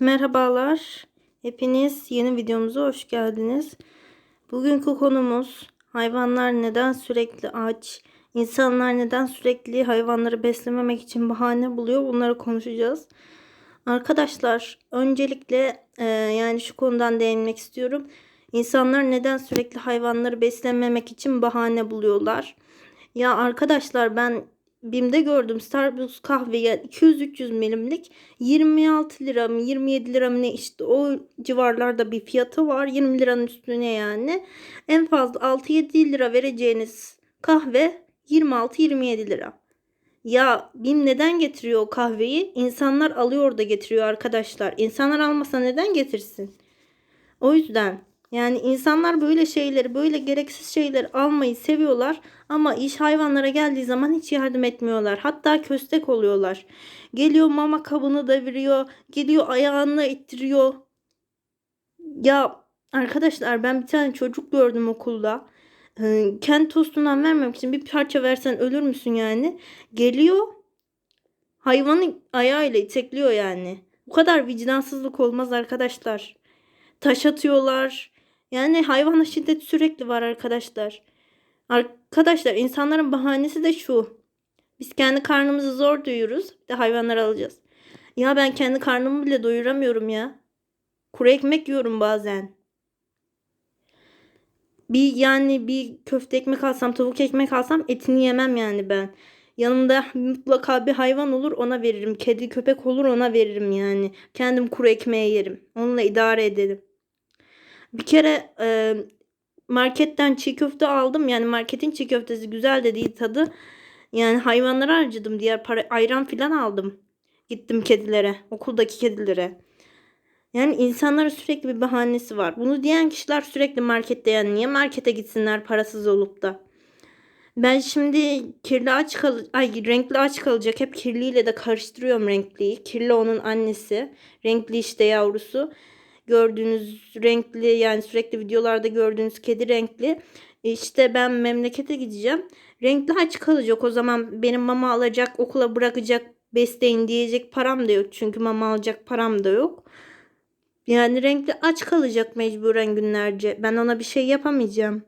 Merhabalar. Hepiniz yeni videomuza hoş geldiniz. Bugünkü konumuz hayvanlar neden sürekli aç? İnsanlar neden sürekli hayvanları beslememek için bahane buluyor? Bunları konuşacağız. Arkadaşlar öncelikle e, yani şu konudan değinmek istiyorum. İnsanlar neden sürekli hayvanları beslememek için bahane buluyorlar? Ya arkadaşlar ben BİM'de gördüm Starbucks kahveye 200-300 milimlik 26 lira mı 27 lira mı ne işte o civarlarda bir fiyatı var 20 liranın üstüne yani en fazla 6-7 lira vereceğiniz kahve 26-27 lira. Ya BİM neden getiriyor o kahveyi? İnsanlar alıyor da getiriyor arkadaşlar. İnsanlar almasa neden getirsin? O yüzden yani insanlar böyle şeyleri, böyle gereksiz şeyleri almayı seviyorlar ama iş hayvanlara geldiği zaman hiç yardım etmiyorlar. Hatta köstek oluyorlar. Geliyor mama kabını deviriyor, geliyor ayağını ittiriyor. Ya arkadaşlar ben bir tane çocuk gördüm okulda. Ee, kendi tostundan vermemek için bir parça versen ölür müsün yani? Geliyor hayvanı ayağıyla itekliyor yani. Bu kadar vicdansızlık olmaz arkadaşlar. Taş atıyorlar. Yani hayvana şiddet sürekli var arkadaşlar. Arkadaşlar insanların bahanesi de şu. Biz kendi karnımızı zor doyuruz. Bir de hayvanları alacağız. Ya ben kendi karnımı bile doyuramıyorum ya. Kuru ekmek yiyorum bazen. Bir yani bir köfte ekmek alsam, tavuk ekmek alsam etini yemem yani ben. Yanımda mutlaka bir hayvan olur ona veririm. Kedi köpek olur ona veririm yani. Kendim kuru ekmeği yerim. Onunla idare ederim. Bir kere e, marketten çiğ köfte aldım. Yani marketin çiğ köftesi güzel de değil tadı. Yani hayvanlara harcadım. Diğer para ayran filan aldım. Gittim kedilere. Okuldaki kedilere. Yani insanların sürekli bir bahanesi var. Bunu diyen kişiler sürekli markette yani niye markete gitsinler parasız olup da. Ben şimdi kirli aç kal ay renkli aç kalacak. Hep kirliyle de karıştırıyorum renkliyi. Kirli onun annesi. Renkli işte yavrusu gördüğünüz renkli yani sürekli videolarda gördüğünüz kedi renkli. İşte ben memlekete gideceğim. Renkli aç kalacak o zaman benim mama alacak okula bırakacak besleyin diyecek param da yok. Çünkü mama alacak param da yok. Yani renkli aç kalacak mecburen günlerce. Ben ona bir şey yapamayacağım.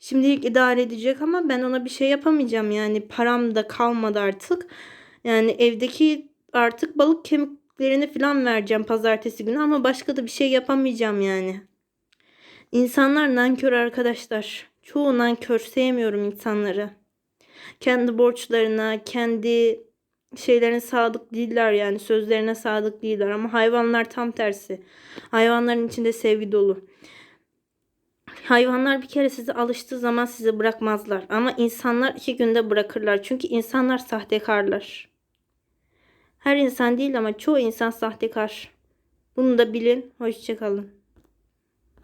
Şimdilik idare edecek ama ben ona bir şey yapamayacağım. Yani param da kalmadı artık. Yani evdeki artık balık kemik Lerini falan vereceğim pazartesi günü ama başka da bir şey yapamayacağım yani. İnsanlar nankör arkadaşlar. Çoğu nankör sevmiyorum insanları. Kendi borçlarına, kendi şeylerine sadık değiller yani sözlerine sadık değiller ama hayvanlar tam tersi. Hayvanların içinde sevgi dolu. Hayvanlar bir kere size alıştığı zaman sizi bırakmazlar ama insanlar iki günde bırakırlar çünkü insanlar sahtekarlar. Her insan değil ama çoğu insan sahtekar. Bunu da bilin. Hoşçakalın.